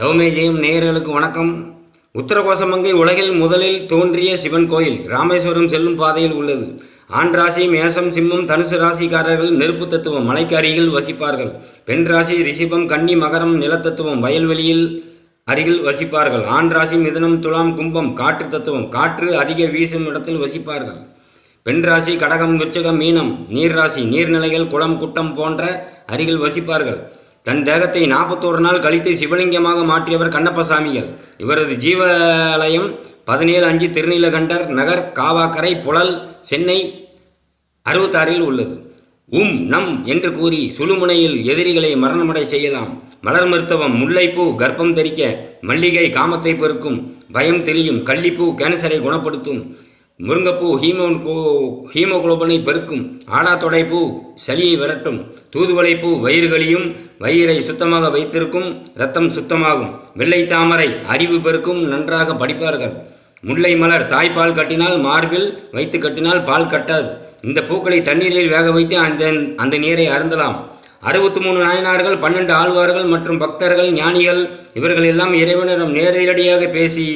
தௌமே நேயர்களுக்கு வணக்கம். உத்தரகோசமங்கை உலகில் முதலில் தோன்றிய சிவன் கோயில் ராமேஸ்வரம் செல்லும் பாதையில் உள்ளது. ஆண் ராசி மேசம் சிம்மம் தனுசு ராசிக்காரர்கள் நெருப்பு தத்துவம் மலைக்கு அருகில் வசிப்பார்கள். பெண் ராசி ரிஷிபம் கன்னி மகரம் நிலத்தத்துவம் வயல்வெளியில் அருகில் வசிப்பார்கள். ஆண் ராசி மிதுனம் துலாம் கும்பம் காற்று தத்துவம் காற்று அதிக வீசும் இடத்தில் வசிப்பார்கள். பெண் ராசி கடகம் விருச்சகம் மீனம் நீர் ராசி நீர்நிலைகள் குளம் குட்டம் போன்ற அருகில் வசிப்பார்கள். தன் தேகத்தை நாற்பத்தோரு நாள் கழித்து சிவலிங்கமாக மாற்றியவர் கண்ணப்பசாமிகள் இவரது ஜீவாலயம் பதினேழு அஞ்சு திருநீலகண்டர் நகர் காவாக்கரை புழல் சென்னை அறுபத்தாறில் உள்ளது. உம் நம் என்று கூறி சுழுமுனையில் எதிரிகளை மரணமடை செய்யலாம். மலர் மருத்துவம் முல்லைப்பூ கர்ப்பம் தரிக்க மல்லிகை காமத்தை பெருக்கும் பயம் தெளியும் கள்ளிப்பூ கேன்சரை குணப்படுத்தும் முருங்கைப்பூ ஹீமோ ஹீமோகுளோபனை பெருக்கும். ஆடாத்தொடைப்பூ சளியை விரட்டும். தூதுவளைப்பூ வயிறுகளையும் வயிறை சுத்தமாக வைத்திருக்கும். இரத்தம் சுத்தமாகும். வெள்ளை தாமரை அறிவு பெருக்கும். நன்றாக படிப்பார்கள். முல்லை மலர் தாய்ப்பால் கட்டினால் மார்பில் வைத்து கட்டினால் பால் கட்டாது. இந்த பூக்களை தண்ணீரில் வேக வைத்து அந்த அந்த நீரை அருந்தலாம். அறுபத்தி மூணு நாயனார்கள் பன்னெண்டு ஆழ்வார்கள் மற்றும் பக்தர்கள் ஞானிகள் இவர்கள் எல்லாம் இறைவனிடம் நேரடியாக பேசி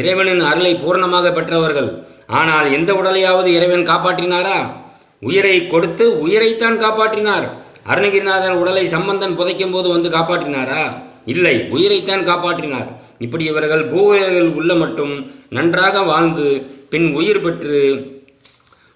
இறைவனின் அருளை பூரணமாக பெற்றவர்கள். ஆனால் எந்த உடலையாவது இறைவன் காப்பாற்றினாரா? உயிரை கொடுத்து உயிரைத்தான் காப்பாற்றினார். அருணகிரிநாதர் உடலை சம்பந்தன் புதைக்கும் போது வந்து காப்பாற்றினாரா? இல்லை உயிரைத்தான் காப்பாற்றினார். இப்படி இவர்கள் பூவையில் உள்ள மட்டும் நன்றாக வாழ்ந்து பின் உயிர் பெற்று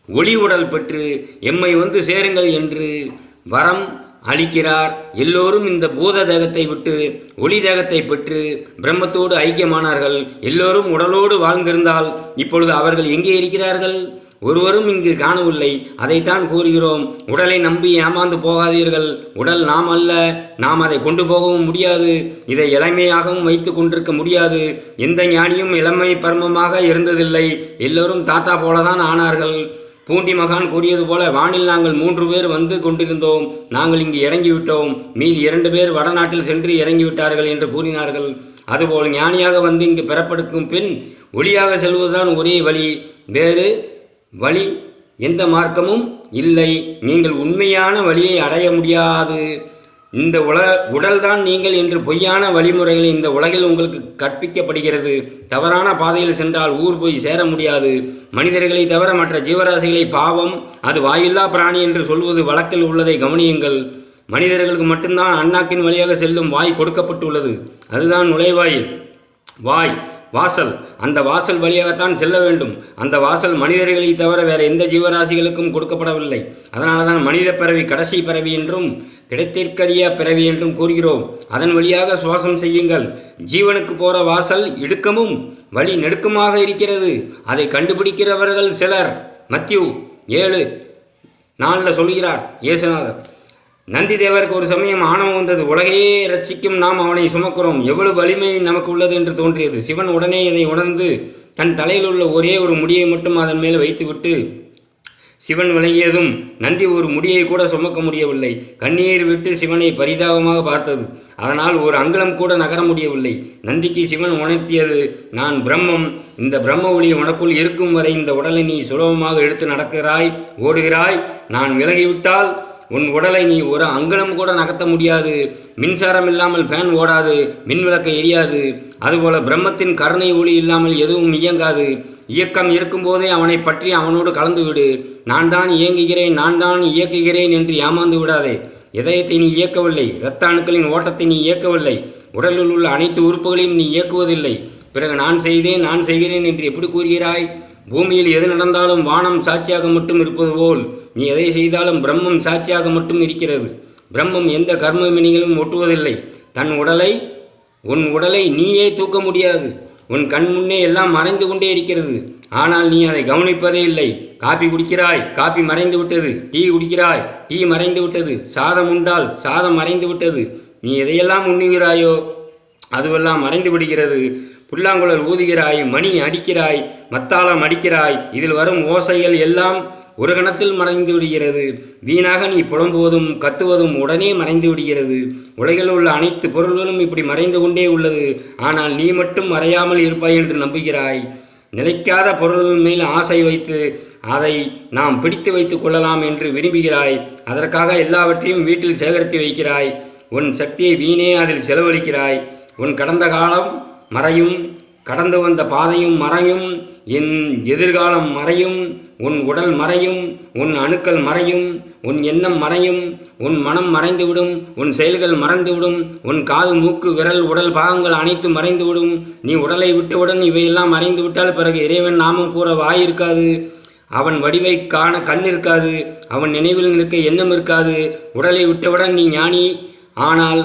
ஒளி உடல் பெற்று எம்மை வந்து சேருங்கள் என்று வரம் அளிக்கிறார் எல்லோரும் இந்த பூத தேகத்தை விட்டு ஒளி தேகத்தை பெற்று பிரம்மத்தோடு ஐக்கியமானார்கள். எல்லோரும் உடலோடு வாழ்ந்திருந்தால் இப்பொழுது அவர்கள் எங்கே இருக்கிறார்கள்? ஒருவரும் இங்கு காணவில்லை. அதைத்தான் கூறுகிறோம். உடலை நம்பி ஏமாந்து போகாதீர்கள். உடல் நாம் அல்ல. நாம் அதை கொண்டு போகவும் முடியாது. இதை இளமையாகவும் வைத்து கொண்டிருக்க முடியாது. எந்த ஞானியும் இளமை பருமமாக இருந்ததில்லை. எல்லோரும் தாத்தா போலதான் ஆனார்கள். பூண்டி மகான் கூறியது போல வானில் நாங்கள் மூன்று பேர் வந்து கொண்டிருந்தோம். நாங்கள் இங்கு இறங்கிவிட்டோம். மீதி இரண்டு பேர் வடநாட்டில் சென்று இறங்கிவிட்டார்கள் என்று கூறினார்கள். அதுபோல் ஞானியாக வந்து இங்கு பெறப்படுக்கும் பின் ஒளியாக செல்வதுதான் ஒரே வழி. வேறு வழி எந்த மார்க்கமும் இல்லை. நீங்கள் உண்மையான வழியை அடைய முடியாது. இந்த உல உடல்தான் நீங்கள் என்று பொய்யான வழிமுறைகளை இந்த உலகில் உங்களுக்கு கற்பிக்கப்படுகிறது. தவறான பாதையில் சென்றால் ஊர் போய் சேர முடியாது. மனிதர்களை தவிர மற்ற ஜீவராசிகளை பாவம் அது வாயில்லா பிராணி என்று சொல்வது வழக்கில் உள்ளதை கவனியுங்கள். மனிதர்களுக்கு மட்டும்தான் அண்ணாக்கின் வழியாக செல்லும் வாய் கொடுக்கப்பட்டுள்ளது. அதுதான் நுழைவாயில். வாய். வாசல். அந்த வாசல் வழியாகத்தான் செல்ல வேண்டும். அந்த வாசல் மனிதர்களை தவிர வேறு எந்த ஜீவராசிகளுக்கும் கொடுக்கப்படவில்லை. அதனால தான் மனித பிறவி கடைசி பிறவி என்றும் கிடைத்திற்கரிய பிறவி என்றும் கூறுகிறோம். அதன் வழியாக சுவாசம் செய்யுங்கள். ஜீவனுக்கு போகிற வாசல் இடுக்கமும் வழி நெடுக்கமாக இருக்கிறது. அதை கண்டுபிடிக்கிறவர்கள் சிலர். மத்யூ ஏழு நாளில் சொல்கிறார். இயேசுநாதர். நந்தி தேவருக்கு ஒரு சமயம் ஆணவம் வந்தது. உலகையே ரட்சிக்கும் நாம் அவனை சுமக்கிறோம். எவ்வளவு வலிமை நமக்கு உள்ளது என்று தோன்றியது. சிவன் உடனே இதை உணர்ந்து தன் தலையில் உள்ள ஒரே ஒரு முடியை மட்டும் அதன் மேல் வைத்துவிட்டு சிவன் விளங்கியதும் நந்தி ஒரு முடியை கூட சுமக்க முடியவில்லை. கண்ணீர் விட்டு சிவனை பரிதாபமாக பார்த்தது. அதனால் ஒரு அங்குலம் கூட நகர முடியவில்லை. நந்திக்கு சிவன் உணர்த்தியது நான் பிரம்மம். இந்த பிரம்ம ஒளி உனக்குள் இருக்கும் வரை இந்த உடலை நீ சுலபமாக எடுத்து நடக்கிறாய் ஓடுகிறாய். நான் விலகிவிட்டால் உன் உடலை நீ ஒரு அங்கலம் கூட நகர்த்த முடியாது. மின்சாரம் இல்லாமல் ஃபேன் ஓடாது. மின்விளக்கு எரியாது. அதுபோல பிரம்மத்தின் கருணை ஒளி இல்லாமல் எதுவும் இயங்காது. இயக்கம் இருக்கும்போதே அவனை பற்றி அவனோடு கலந்து விடு. நான் தான் இயங்குகிறேன் நான் தான் இயக்குகிறேன் என்று ஏமாந்து விடாதே. இதயத்தை நீ இயக்கவில்லை. இரத்த அணுக்களின் ஓட்டத்தை நீ இயக்கவில்லை. உடலில் உள்ள அனைத்து உறுப்புகளையும் நீ இயக்குவதில்லை. பிறகு நான் செய்தேன் நான் செய்கிறேன் என்று எப்படி கூறுகிறாய்? பூமியில் எது நடந்தாலும் வானம் சாட்சியாக மட்டும் இருப்பது போல் நீ எதை செய்தாலும் பிரம்மம் சாட்சியாக மட்டும் இருக்கிறது. பிரம்மம் எந்த கர்ம வினைகளும் ஒட்டுவதில்லை. தன் உடலை உன் உடலை நீயே தூக்க முடியாது. உன் கண் முன்னே எல்லாம் மறைந்து கொண்டே இருக்கிறது. ஆனால் நீ அதை கவனிப்பதே இல்லை. காப்பி குடிக்கிறாய் காபி மறைந்து விட்டது. டீ குடிக்கிறாய் டீ மறைந்து விட்டது. சாதம் உண்டால் சாதம் மறைந்து விட்டது. நீ எதையெல்லாம் உண்ணுகிறாயோ அதுவெல்லாம் மறைந்து விடுகிறது. புல்லாங்குழல் ஊதுகிறாய் மணி அடிக்கிறாய் மத்தாளம் அடிக்கிறாய். இதில் வரும் ஓசைகள் எல்லாம் ஒரு கணத்தில் மறைந்து விடுகிறது. வீணாக நீ புலம்புவதும் கத்துவதும் உடனே மறைந்து விடுகிறது. உலகில் உள்ள அனைத்து பொருள்களும் இப்படி மறைந்து கொண்டே உள்ளது. ஆனால் நீ மட்டும் மறையாமல் இருப்பாய் என்று நம்புகிறாய். நிலைக்காத பொருள்கள் மேல் ஆசை வைத்து அதை நாம் பிடித்து வைத்துக் கொள்ளலாம் என்று விரும்புகிறாய். அதற்காக எல்லாவற்றையும் வீட்டில் சேகரித்து வைக்கிறாய். உன் சக்தியை வீணே அதில் செலவழிக்கிறாய். உன் கடந்த காலம் மறையும் கடந்து வந்த பாதையும் மறையும் என் எதிர்காலம் மறையும் உன் உடல் மறையும் உன் அணுக்கள் மறையும் உன் எண்ணம் மறையும் உன் மனம் மறைந்துவிடும் உன் செயல்கள் மறைந்துவிடும் உன் காது மூக்கு விரல் உடல் பாகங்கள் அனைத்து மறைந்துவிடும். நீ உடலை விட்டவுடன் இவையெல்லாம் மறைந்து விட்டால் பிறகு இறைவன் நாமம் கூற வாய் இருக்காது அவன் வடிவை காண கண் இருக்காது. அவன் நினைவில் நிற்க எண்ணம் இருக்காது. உடலை விட்டவுடன் நீ ஞானி ஆனால்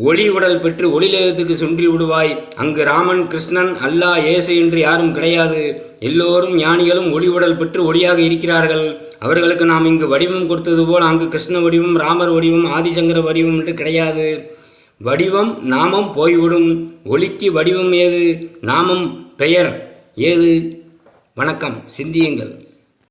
ஒளி உடல் பெற்று ஒளிலகத்துக்கு சுன்றி விடுவாய். அங்கு ராமன் கிருஷ்ணன் அல்லாஹ் ஏசை என்று யாரும் கிடையாது. எல்லோரும் ஞானிகளும் ஒளி உடல் பெற்று ஒளியாக இருக்கிறார்கள். அவர்களுக்கு நாம் இங்கு வடிவம் கொடுத்தது போல் அங்கு கிருஷ்ண வடிவம் ராமர் வடிவம் ஆதிசங்கர வடிவம் என்று கிடையாது. வடிவம் நாமம் போய்விடும். ஒளிக்கு வடிவம் ஏது? நாமம் பெயர் ஏது? வணக்கம். சிந்தியுங்கள்.